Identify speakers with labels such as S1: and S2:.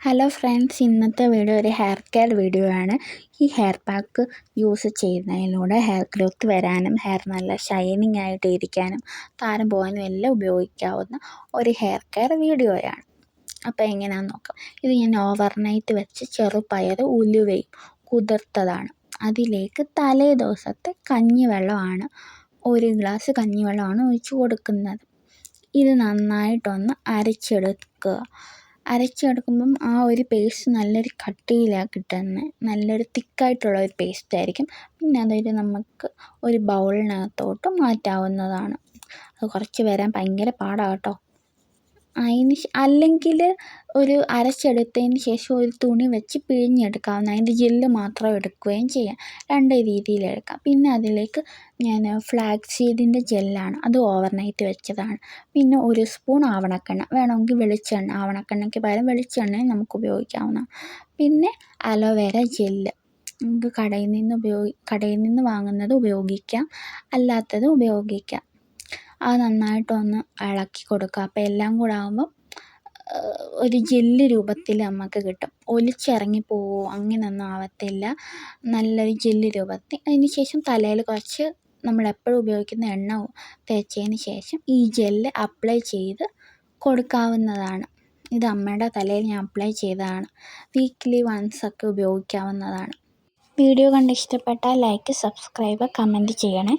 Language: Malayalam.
S1: ഹലോ ഫ്രണ്ട്സ് ഇന്നത്തെ വീഡിയോ ഒരു ഹെയർ കെയർ വീഡിയോ ആണ്. ഈ ഹെയർ പാക്ക് യൂസ് ചെയ്യുന്നതിലൂടെ ഹെയർ ഗ്രോത്ത് വരാനും ഹെയർ നല്ല ഷൈനിങ് ആയിട്ട് ഇരിക്കാനും താരം പോകാനും എല്ലാം ഉപയോഗിക്കാവുന്ന ഒരു ഹെയർ കെയർ വീഡിയോയാണ് അപ്പോൾ എങ്ങനെയാണെന്ന് നോക്കാം. ഇത് ഞാൻ ഓവർനൈറ്റ് വെച്ച് ചെറുപയർ ഉലുവയും കുതിർത്തതാണ്. അതിലേക്ക് തലേ ദിവസത്തെ കഞ്ഞിവെള്ളമാണ് ഒരു ഗ്ലാസ് കഞ്ഞിവെള്ളമാണ് ഒഴിച്ച് കൊടുക്കുന്നത്. ഇത് നന്നായിട്ടൊന്ന് അരച്ചെടുക്കുക. അരച്ചെടുക്കുമ്പം ആ ഒരു പേസ്റ്റ് നല്ലൊരു കട്ടിയിലാണ് കിട്ടുന്നത് നല്ലൊരു തിക്കായിട്ടുള്ള ഒരു പേസ്റ്റ് ആയിരിക്കും. പിന്നെ അതൊരു നമുക്ക് ഒരു ബൗളിനകത്തോട്ട് മാറ്റാവുന്നതാണ്. അത് കുറച്ച് വരാൻ ഭയങ്കര പാടാണ് കേട്ടോ. അതിന് അല്ലെങ്കിൽ ഒരു അരച്ചെടുത്തതിന് ശേഷം ഒരു തുണി വെച്ച് പിഴിഞ്ഞെടുക്കാവുന്ന അതിന്റെ ജെല്ല് മാത്രം എടുക്കുകയും ചെയ്യാം. രണ്ട് രീതിയിലെടുക്കാം പിന്നെ അതിലേക്ക് ഞാൻ ഫ്ലാക്സ് സീഡിന്റെ ജെല്ലാണ് അത് ഓവർനൈറ്റ് വെച്ചതാണ്. പിന്നെ ഒരു സ്പൂൺ ആവണക്കെണ്ണ. വേണമെങ്കിൽ വെളിച്ചെണ്ണ ആവണക്കെണ്ണയ്ക്ക് പകരം വെളിച്ചെണ്ണയും നമുക്ക് ഉപയോഗിക്കാവുന്നതാണ്. പിന്നെ അലോവേര ജെല്ല് നമുക്ക് കടയിൽ നിന്ന് ഉപയോഗി കടയിൽ നിന്ന് വാങ്ങുന്നത് ഉപയോഗിക്കാം. അല്ലാത്തത് ഉപയോഗിക്കാം. അത് നന്നായിട്ടൊന്ന് ഇളക്കി കൊടുക്കുക. അപ്പോൾ എല്ലാം കൂടെ ആകുമ്പം ഒരു ജെല്ല് രൂപത്തിൽ നമുക്ക് കിട്ടും. ഒലിച്ചിറങ്ങി പോവുമോ അങ്ങനെയൊന്നും ആവത്തില്ല. നല്ലൊരു ജെല്ല് രൂപത്തിൽ. അതിന് ശേഷം തലയിൽ കുറച്ച് നമ്മളെപ്പോഴും ഉപയോഗിക്കുന്ന എണ്ണ തേച്ചതിന് ശേഷം ഈ ജെല്ല് അപ്ലൈ ചെയ്ത് കൊടുക്കാവുന്നതാണ്. ഇത് അമ്മയുടെ തലയിൽ ഞാൻ അപ്ലൈ ചെയ്തതാണ്. വീക്ക്ലി വൺസ് ഒക്കെ ഉപയോഗിക്കാവുന്നതാണ്. വീഡിയോ കണ്ട് ഇഷ്ടപ്പെട്ടാൽ ലൈക്ക് സബ്സ്ക്രൈബ് കമന്റ് ചെയ്യണേ.